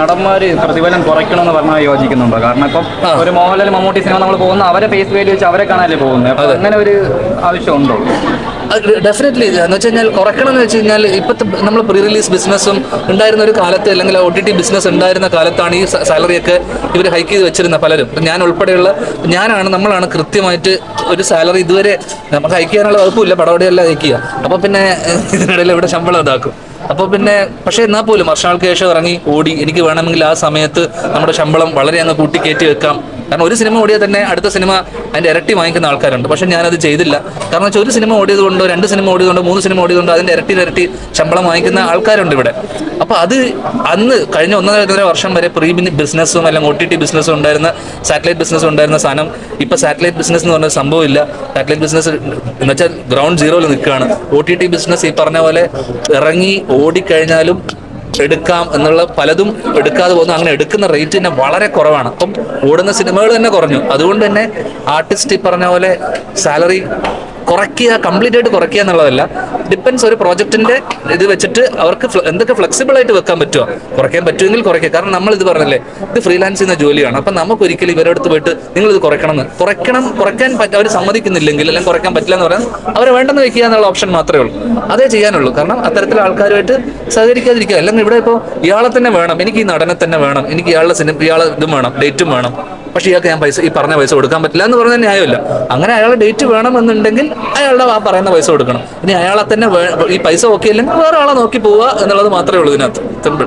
നടന്മാര് പ്രതിഫലം കുറയ്ക്കണം എന്ന് പറഞ്ഞാൽ യോജിക്കുന്നുണ്ടോ? കാരണം ഇപ്പം ഒരു മോഹൻലാൽ മമ്മൂട്ടി സിനിമ നമ്മൾ പോകുന്ന അവരെ ഫേസ് വാല്യൂ വെച്ച് അവരെ കാണാനല്ലേ പോകുന്നത്. അങ്ങനെ ഒരു ആവശ്യമുണ്ടോ? ഡെഫിനറ്റ്ലി എന്ന് വെച്ച് കഴിഞ്ഞാൽ കുറയ്ക്കണം എന്ന് വെച്ച് കഴിഞ്ഞാൽ ഇപ്പോഴത്തെ നമ്മൾ പ്രീ റിലീസ് ബിസിനസ്സും ഉണ്ടായിരുന്ന ഒരു കാലത്ത് അല്ലെങ്കിൽ ഒ ടി ടി ബിസിനസ് ഉണ്ടായിരുന്ന കാലത്താണ് ഈ സാലറിയൊക്കെ ഇവർ ഹൈക്ക് ചെയ്ത് വെച്ചിരുന്ന പലരും. ഞാൻ ഉൾപ്പെടെയുള്ള ഞാനാണ് നമ്മളാണ് കൃത്യമായിട്ട് ഒരു സാലറി ഇതുവരെ നമുക്ക് ഹൈക്ക് ചെയ്യാനുള്ള വകുപ്പില്ല. പടവടിയല്ല ഹൈക്ക് ചെയ്യുക അപ്പോൾ പിന്നെ ഇതിനിടയിൽ ഇവിടെ ശമ്പളം ഇതാക്കും. അപ്പോൾ പിന്നെ പക്ഷേ എന്നാൽ പോലും വർഷങ്ങൾക്ക് ശേഷം ഇറങ്ങി ഓടി എനിക്ക് വേണമെങ്കിൽ ആ സമയത്ത് നമ്മുടെ ശമ്പളം വളരെ അങ്ങ് കൂട്ടിക്കയറ്റി വെക്കാം. കാരണം ഒരു സിനിമ ഓടിയാൽ തന്നെ അടുത്ത സിനിമ അതിന്റെ ഇരട്ടി വാങ്ങിക്കുന്ന ആൾക്കാരുണ്ട്. പക്ഷെ ഞാനത് ചെയ്തില്ല. കാരണം വെച്ചാൽ ഒരു സിനിമ ഓടിയതുകൊണ്ടോ രണ്ട് സിനിമ ഓടിയതുകൊണ്ടോ മൂന്ന് സിനിമ ഓടിയതുകൊണ്ടോ അതിന്റെ ഇരട്ടി ഇരട്ടി ശമ്പളം വാങ്ങിക്കുന്ന ആൾക്കാരുണ്ട് ഇവിടെ. അപ്പോൾ അത് അന്ന് കഴിഞ്ഞ ഒന്നര വർഷം വരെ പ്രീ ബിസിനസ്സും അല്ലെങ്കിൽ ഒ ടി ടി ബിസിനസ്സും ഉണ്ടായിരുന്ന സാറ്റലൈറ്റ് ബിസിനസ്സും ഉണ്ടായിരുന്ന സാധനം ഇപ്പൊ സാറ്റലൈറ്റ് ബിസിനസ് എന്ന് പറഞ്ഞ സംഭവമില്ല സാറ്റലൈറ്റ് ബിസിനസ് എന്ന് വെച്ചാൽ ഗ്രൗണ്ട് സീറോയിൽ നിൽക്കുകയാണ്. ഒ ടി ടി ബിസിനസ് ഈ പറഞ്ഞ പോലെ ഇറങ്ങി ഓടിക്കഴിഞ്ഞാലും എടുക്കാം എന്നുള്ള പലതും എടുക്കാതെ പോകുന്നു. അങ്ങനെ എടുക്കുന്ന റേറ്റ് തന്നെ വളരെ കുറവാണ്. അപ്പം ഓടുന്ന സിനിമകൾ തന്നെ കുറഞ്ഞു. അതുകൊണ്ട് തന്നെ ആർട്ടിസ്റ്റ് ഈ പറഞ്ഞ പോലെ സാലറി കുറയ്ക്കുക കംപ്ലീറ്റ് ആയിട്ട് കുറയ്ക്കുക എന്നുള്ളതല്ല. ഡിപ്പെൻസ് ഒരു പ്രോജക്റ്റിന്റെ ഇത് വെച്ചിട്ട് അവർക്ക് എന്തൊക്കെ ഫ്ലെക്സിബിൾ ആയിട്ട് വെക്കാൻ പറ്റുമോ കുറയ്ക്കാൻ പറ്റുമെങ്കിൽ കുറയ്ക്കുക. കാരണം നമ്മൾ ഇത് പറഞ്ഞല്ലേ ഇത് ഫ്രീലാൻസ് ചെയ്യുന്ന ജോലിയാണ്. അപ്പം നമുക്ക് ഒരിക്കലും ഇവരുടെ അടുത്ത് പോയിട്ട് നിങ്ങൾ ഇത് കുറയ്ക്കണം എന്ന്. കുറയ്ക്കണം കുറയ്ക്കാൻ പറ്റ അവർ സമ്മതിക്കുന്നില്ലെങ്കിൽ അല്ലെങ്കിൽ കുറയ്ക്കാൻ പറ്റില്ല എന്ന് പറയാൻ അവരെ വേണ്ടെന്ന് വെക്കുക എന്നുള്ള ഓപ്ഷൻ മാത്രമേ ഉള്ളൂ. അതേ ചെയ്യാനുള്ളൂ. കാരണം അത്തരത്തിലുള്ള ആൾക്കാരുമായിട്ട് സഹകരിക്കാതിരിക്കുക. അല്ലെങ്കിൽ ഇവിടെ ഇപ്പോൾ ഇയാളെ തന്നെ വേണം എനിക്ക് ഈ നടനെ തന്നെ വേണം എനിക്ക് ഇയാളുടെ സിനിമ ഇയാളെ ഇതും വേണം ഡേറ്റും വേണം. പക്ഷെ ഇയാൾക്ക് ഞാൻ പൈസ ഈ പറഞ്ഞ പൈസ കൊടുക്കാൻ പറ്റില്ല എന്ന് പറഞ്ഞാൽ ന്യായമില്ല. അങ്ങനെ അയാൾ ഡേറ്റ് വേണമെന്നുണ്ടെങ്കിൽ അയാളുടെ ആ പറയുന്ന പൈസ കൊടുക്കണം. ഇനി അയാളെ തന്നെ ഈ പൈസ ഓക്കെ അല്ലെങ്കിൽ വേറെ ആളെ നോക്കി പോവുക എന്നുള്ളത് മാത്രമേ ഉള്ളൂ ഇതിനകത്ത്. സിമ്പിൾ